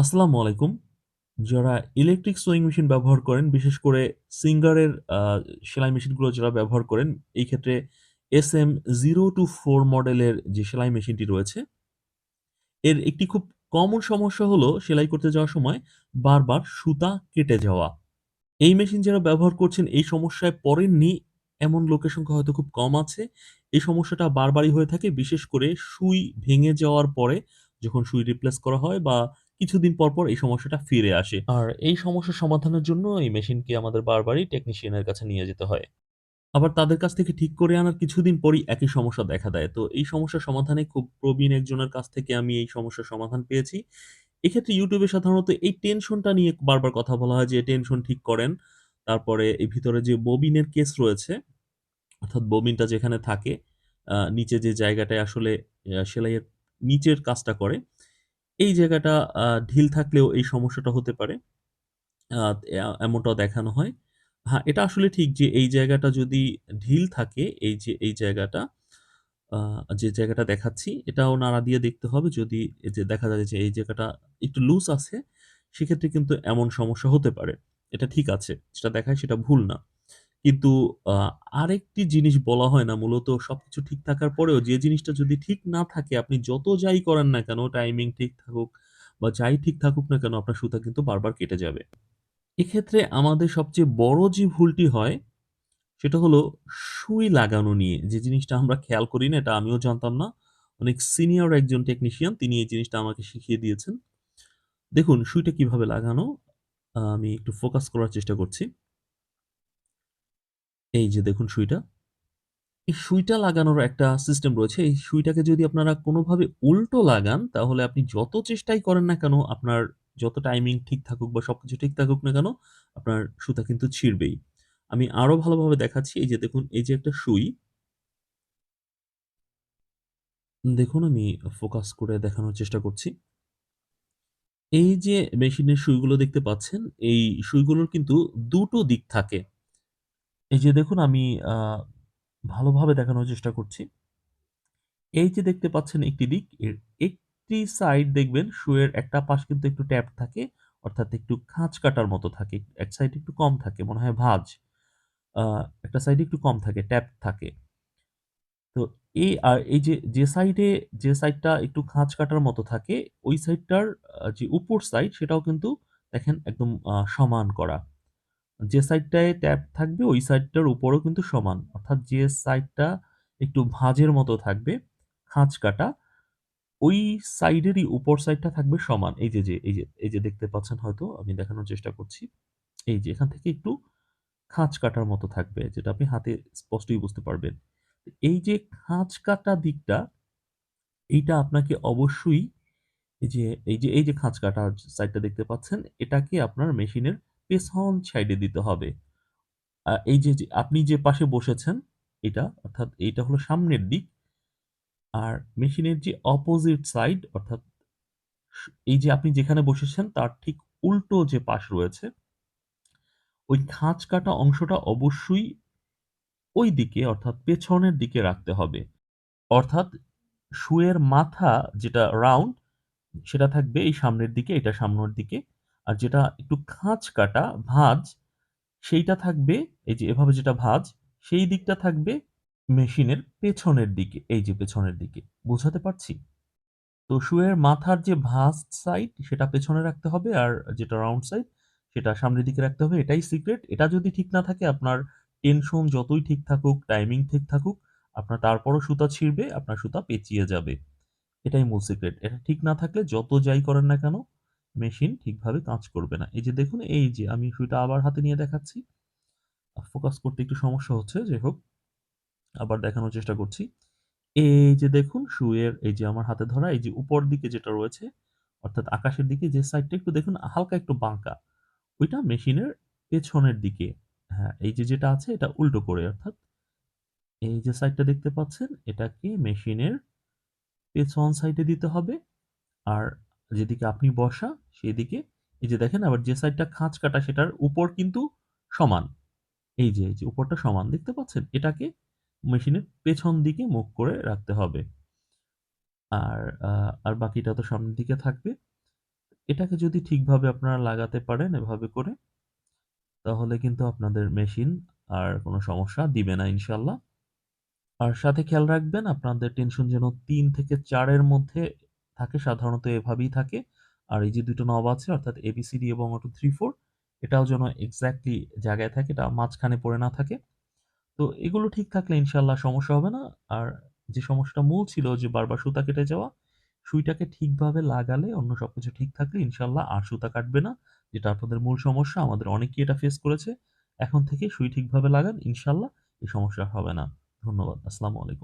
আসসালামু আলাইকুম। যারা ইলেকট্রিক সুইং মেশিন ব্যবহার করেন, বিশেষ করে সিঙ্গারের সেলাই মেশিনগুলো যারা ব্যবহার করেন, এই ক্ষেত্রে SM02 মডেলের যে সেলাই মেশিনটি রয়েছে, এর একটি খুব কমন সমস্যা হলো সেলাই করতে যাওয়ার সময় বারবার সুতা কেটে যাওয়া। এই মেশিন যারা ব্যবহার করছেন এই সমস্যায় পড়েননি এমন লোকের সংখ্যা হয়তো খুব কম আছে। এই সমস্যাটা বারবারই হয়ে থাকে বিশেষ করে সুই ভেঙে যাওয়ার পরে যখন সুই রিপ্লেস করা হয় বা কিছুদিন পর, পর এই সমস্যাটা ফিরে আসে। আর এই সমস্যার সমাধানের জন্য এই মেশিনকে আমাদের বারবারই টেকনিশিয়ানের কাছে নিয়ে যেতে হয়। আবার তাদের কাছ থেকে ঠিক করে আনার কিছুদিন পরই একই সমস্যা দেখা দেয়। তো এই সমস্যার সমাধানে খুব প্রবীণ একজনের কাছ থেকে আমি এই সমস্যার সমাধান পেয়েছি। এক্ষেত্রে ইউটিউবে সাধারণত এই টেনশনটা নিয়ে বারবার কথা বলা হয় যে টেনশন ঠিক করেন। তারপরে এই ভিতরে যে ববিনের কেস রয়েছে, অর্থাৎ ববিনটা যেখানে থাকে, নিচে যে জায়গাটায় আসলে সেলাইয়ের নিচের কাজটা করে, এই জায়গাটা ঢিল থাকলেও এই সমস্যাটা হতে পারে। এমনটাও দেখানো হয়। হ্যাঁ, এটা আসলে ঠিক যে এই জায়গাটা যদি ঢিল থাকে, এই যে এই জায়গাটা, যে জায়গাটা দেখাচ্ছি, এটাও নাড়া দিয়ে দেখতে হবে যদি যে দেখা যায় যে এই জায়গাটা একটু লুজ আছে, সেক্ষেত্রে কিন্তু এমন সমস্যা হতে পারে। এটা ঠিক আছে। যেটা দেখায় সেটা ভুল না। কিন্তু আরেকটি জিনিস বলা হয় না মূলত সবকিছু ঠিক থাকার পরেও যে জিনিসটা যদি ঠিক না থাকে আপনি যত যাই করেন না কেন, টাইমিং ঠিক থাকুক বা যাই ঠিক থাকুক না কেন আপনার সুতা কিন্তু বারবার কেটে যাবে। এক্ষেত্রে আমাদের সবচেয়ে বড় যে ভুলটি হয়, সেটা হলো সুই লাগানো নিয়ে। যে জিনিসটা আমরা খেয়াল করি না, এটা আমিও জানতাম না। অনেক সিনিয়র একজন টেকনিশিয়ান তিনি এই জিনিসটা আমাকে শিখিয়ে দিয়েছেন। দেখুন সুইটা কীভাবে লাগানো, আমি একটু ফোকাস করার চেষ্টা করছি। এই যে দেখুন সুইটা। এই সুইটা লাগানোর একটা সিস্টেম রয়েছে। এই সুইটাকে যদি আপনারা কোনোভাবে উল্টো লাগান, তাহলে আপনি যত চেষ্টাই করেন না কেন, আপনার যত টাইমিং ঠিক থাকুক বা সবকিছু ঠিক থাকুক না কেন, আপনার সুতা কিন্তু ছিঁড়বেই। আমি আরও ভালোভাবে দেখাচ্ছি। এই যে দেখুন, এই যে একটা সুই দেখুন আমি ফোকাস করে দেখানোর চেষ্টা করছি। এই যে মেশিনের সুইগুলো দেখতে পাচ্ছেন, এই সুইগুলোর কিন্তু দুটো দিক থাকে। এই যে দেখুন আমি ভালোভাবে দেখানোর চেষ্টা করছি। এই যে দেখতে পাচ্ছেন একটি দিক, এর একটি সাইড দেখবেন শুয়ের একটা পাশ কিন্তু একটু ট্যাপ থাকে, অর্থাৎ একটু খাঁজ কাটার মতো থাকে। এক সাইড একটু কম থাকে, মনে হয় ভাঁজ। একটা সাইডে একটু কম থাকে, ট্যাপ থাকে। তো এই আর এই যে, যে সাইডে যে সাইডটা একটু খাঁজ কাটার মতো থাকে, ওই সাইডটার যে উপর সাইড সেটাও কিন্তু দেখেন একদম সমান করা। যে সাইডটায় ট্যাপ থাকবে ওই সাইডটার উপরেও কিন্তু সমান। অর্থাৎ যে সাইডটা একটু ভাঁজের মতো থাকবে, খাঁজ কাটা, ওই সাইডেরই উপর সাইডটা থাকবে সমান। এই যে, যে, এই যে, এই যে দেখতে পাচ্ছেন হয়তো আমি দেখানোর চেষ্টা করছি। এই যে এখান থেকে একটু খাঁজ কাটার মতো থাকবে যেটা আপনি হাতে স্পষ্টই বুঝতে পারবেন। এই যে খাঁজ কাটা দিকটা, এইটা আপনাকে অবশ্যই এই যে, এই যে, এই যে খাঁজ কাটা সাইডটা দেখতে পাচ্ছেন, এটাকে আপনার মেশিনের পেছন সাইডে দিতে হবে। এই যে, আপনি যে পাশে বসেছেন এটা, অর্থাৎ এইটা হলো সামনের দিক। আর মেশিনের যে অপোজিট সাইড অর্থাৎ এই যে আপনি যেখানে বসেছেন তার ঠিক উল্টো যে পাশ রয়েছে, ওই খাঁজ কাটা অংশটা অবশ্যই ওই দিকে অর্থাৎ পেছনের দিকে রাখতে হবে। অর্থাৎ শুয়ের মাথা যেটা রাউন্ড সেটা থাকবে এই সামনের দিকে, এটা সামনের দিকে। আর যেটা একটু খাঁচ কাটা, ভাঁজ সেইটা থাকবে এই যে এভাবে যেটা ভাঁজ, সেই দিকটা থাকবে মেশিনের পেছনের দিকে। এই যে পেছনের দিকে। বোঝাতে পারছি? তো শুয়ের মাথার যে ভাঁজ সাইড সেটা পেছনে রাখতে হবে আর যেটা রাউন্ড সাইড সেটা সামনের দিকে রাখতে হবে। এটাই সিক্রেট। এটা যদি ঠিক না থাকে আপনার টেনশন যতই ঠিক থাকুক, টাইমিং ঠিক থাকুক, আপনার তারপরও সুতা ছিঁড়বে, আপনার সুতা পেঁচিয়ে যাবে। এটাই মূল সিক্রেট। এটা ঠিক না থাকলে যত যাই করেন না কেন, মেশিন ঠিকভাবে কাজ করবে না। এই যে দেখুন, এই যে আমি সুইটা আবার হাতে নিয়ে দেখাচ্ছি। ফোকাস করতে একটু সমস্যা হচ্ছে, যাই হোক। আবার দেখানোর চেষ্টা করছি। এই যে দেখুন সুইয়ের এই যে আমার হাতে ধরা এই যে উপর দিকে যেটা রয়েছে, অর্থাৎ আকাশের দিকে যে সাইডটা একটু দেখুন হালকা একটু বাঁকা। ওইটা মেশিনের পেছনের দিকে। হ্যাঁ, এই যে যেটা আছে এটা উল্টো করে অর্থাৎ এই যে সাইডটা দেখতে পাচ্ছেন এটাকে মেশিনের পেছন সাইডে দিতে হবে। আর যেদিকে আপনি বসা সেদিকে এই যে দেখেন আবার যে সাইডটা খাঁচ কাটা সেটার উপর কিন্তু সমান। এই যে, এই যে উপরটা সমান দেখতে পাচ্ছেন? এটাকে মেশিনের পেছন দিকে মুখ করে রাখতে হবে। আর আর বাকিটা তো সামনের দিকে থাকবে। এটাকে যদি ঠিকভাবে আপনারা লাগাতে পারেন এভাবে করে তাহলে কিন্তু আপনাদের মেশিন আর কোনো সমস্যা দিবে না ইনশাল্লাহ আর সাথে খেয়াল রাখবেন আপনাদের টেনশন যেন তিন থেকে চারের মধ্যে থাকে, সাধারণত এভাবেই থাকে। আর এই যে দুটো নব আছে অর্থাৎ ABCD এবং অটো 3-4 এটাও যেন এক্সাক্টলি জায়গায় থাকে, এটা মাঝখানে পড়ে না থাকে। তো এগুলো ঠিক থাকলে ইনশাআল্লাহ সমস্যা হবে না। আর যে সমস্যাটা মূল ছিল যে বারবার সুতা কেটে যাওয়া, সুইটাকে ঠিকভাবে লাগালে অন্য সব কিছু ঠিক থাকলে ইনশাল্লাহ আর সুতা কাটবে না। যেটা আপনাদের মূল সমস্যা। আমাদের অনেকেই এটা ফেস করেছে। এখন থেকে সুই ঠিকভাবে লাগান, ইনশাল্লাহ এই সমস্যা হবে না। ধন্যবাদ। আসসালামু আলাইকুম।